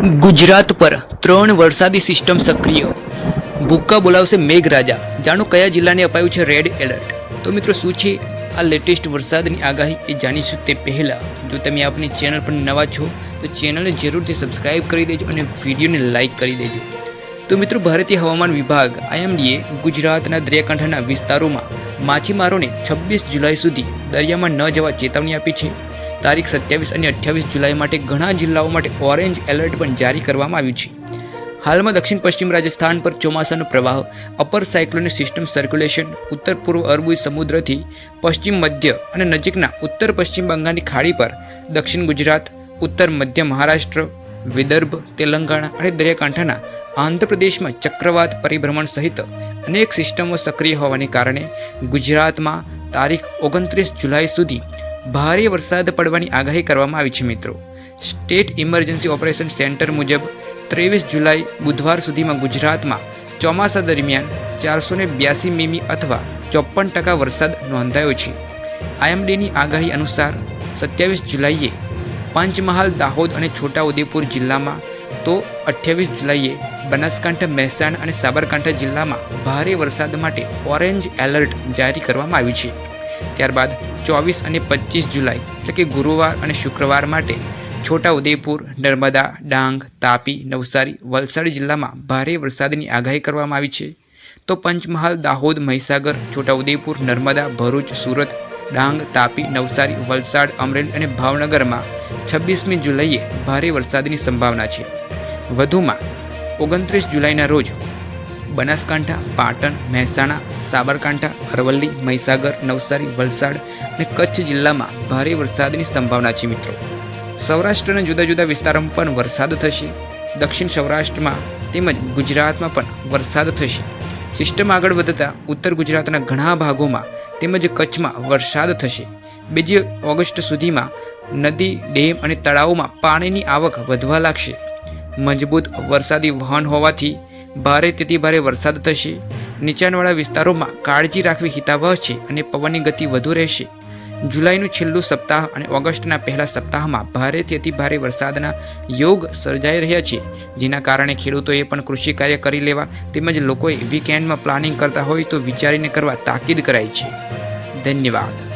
ગુજરાત પર ત્રણ વરસાદી સિસ્ટમ સક્રિય. ભૂક્કા બોલાવશે મેઘરાજા. જાણો કયા જિલ્લાને અપાયું છે રેડ એલર્ટ તો મિત્રો શું છે? આ લેટેસ્ટ વરસાદની આગાહી એ જાણીશું તે પહેલાં. જો તમે આપણી ચેનલ પર નવા છો, તો ચેનલને જરૂરથી સબસ્ક્રાઇબ કરી દેજો અને વિડીયોને લાઇક કરી દેજો. તો મિત્રો ભારતીય હવામાન વિભાગ, આઈએમડીએ, ગુજરાતના દરિયાકાંઠાના વિસ્તારોમાં માછીમારોને છવ્વીસ જુલાઈ સુધી દરિયામાં ન જવા ચેતવણી આપી છે. તારીખ સત્યાવીસ અને અઠ્યાવીસ જુલાઈ માટે ઘણા જિલ્લાઓ માટે ઓરેન્જ એલર્ટ પણ જારી કરવામાં આવ્યું છે. હાલમાં દક્ષિણ પશ્ચિમ રાજસ્થાન પર ચોમાસાનો પ્રવાહ, અપર સાયક્લોનિક સિસ્ટમ સર્ક્યુલેશન, ઉત્તર પૂર્વ અરબી સમુદ્રથી પશ્ચિમ મધ્ય અને નજીકના ઉત્તર પશ્ચિમ બંગાળની ખાડી પર દક્ષિણ ગુજરાત, ઉત્તર મધ્ય મહારાષ્ટ્ર, વિદર્ભ, તેલંગાણા અને દરિયાકાંઠાના આંધ્રપ્રદેશમાં ચક્રવાત પરિભ્રમણ સહિત અનેક સિસ્ટમો સક્રિય હોવાને કારણે ગુજરાતમાં તારીખ ઓગણત્રીસ જુલાઈ સુધી ભારે વરસાદ પડવાની આગાહી કરવામાં આવી છે મિત્રો. સ્ટેટ ઇમરજન્સી ઓપરેશન સેન્ટર મુજબ ત્રેવીસ જુલાઈ બુધવાર સુધીમાં ગુજરાતમાં ચોમાસા દરમિયાન ચારસો ને બ્યાસી મીમી અથવા ચોપન ટકા વરસાદ નોંધાયો છે. આઈએમડીની આગાહી અનુસાર સત્યાવીસ જુલાઈએ પંચમહાલ, દાહોદ અને છોટાઉદેપુર જિલ્લામાં તો અઠ્યાવીસ જુલાઈએ બનાસકાંઠા, મહેસાણા અને સાબરકાંઠા જિલ્લામાં ભારે વરસાદ માટે ઓરેન્જ એલર્ટ જારી કરવામાં આવ્યું છે. ત્યારબાદ ચોવીસ અને પચીસ જુલાઈ, એટલે કે ગુરુવાર અને શુક્રવાર માટે છોટા ઉદેપુર નર્મદા, ડાંગ, તાપી, નવસારી, વલસાડ જિલ્લામાં ભારે વરસાદની આગાહી કરવામાં આવી છે. તો પંચમહાલ, દાહોદ, મહીસાગર, છોટાઉદેપુર, નર્મદા, ભરૂચ, સુરત, ડાંગ, તાપી, નવસારી, વલસાડ, અમરેલી અને ભાવનગરમાં છવ્વીસમી જુલાઈએ ભારે વરસાદની સંભાવના છે. વધુમાં ઓગણત્રીસ જુલાઈના રોજ બનાસકાંઠા, પાટણ, મહેસાણા, સાબરકાંઠા, અરવલ્લી, મહીસાગર, નવસારી, વલસાડ અને કચ્છ જિલ્લામાં ભારે વરસાદની સંભાવના છે મિત્રો. સૌરાષ્ટ્રના જુદા જુદા વિસ્તારોમાં પણ વરસાદ થશે. દક્ષિણ સૌરાષ્ટ્રમાં તેમજ ગુજરાતમાં પણ વરસાદ થશે. સિસ્ટમ આગળ વધતા ઉત્તર ગુજરાતના ઘણા ભાગોમાં તેમજ કચ્છમાં વરસાદ થશે. બીજી ઓગસ્ટ સુધીમાં નદી, ડેમ અને તળાવોમાં પાણીની આવક વધવા લાગશે. મજબૂત વરસાદી વહન હોવાથી ભારે તેથી ભારે વરસાદ થશે. નીચાણવાળા વિસ્તારોમાં કાળજી રાખવી હિતાવહ છે અને પવનની ગતિ વધુ રહેશે. જુલાઈનું છેલ્લું સપ્તાહ અને ઓગસ્ટના પહેલા સપ્તાહમાં ભારેથી અતિ ભારે વરસાદના યોગ સર્જાઈ રહ્યા છે. જેના કારણે ખેડૂતોએ પણ કૃષિ કાર્ય કરી લેવા તેમજ લોકોએ વીકેન્ડમાં પ્લાનિંગ કરતા હોય તો વિચારીને કરવા તાકીદ કરાઈ છે. ધન્યવાદ.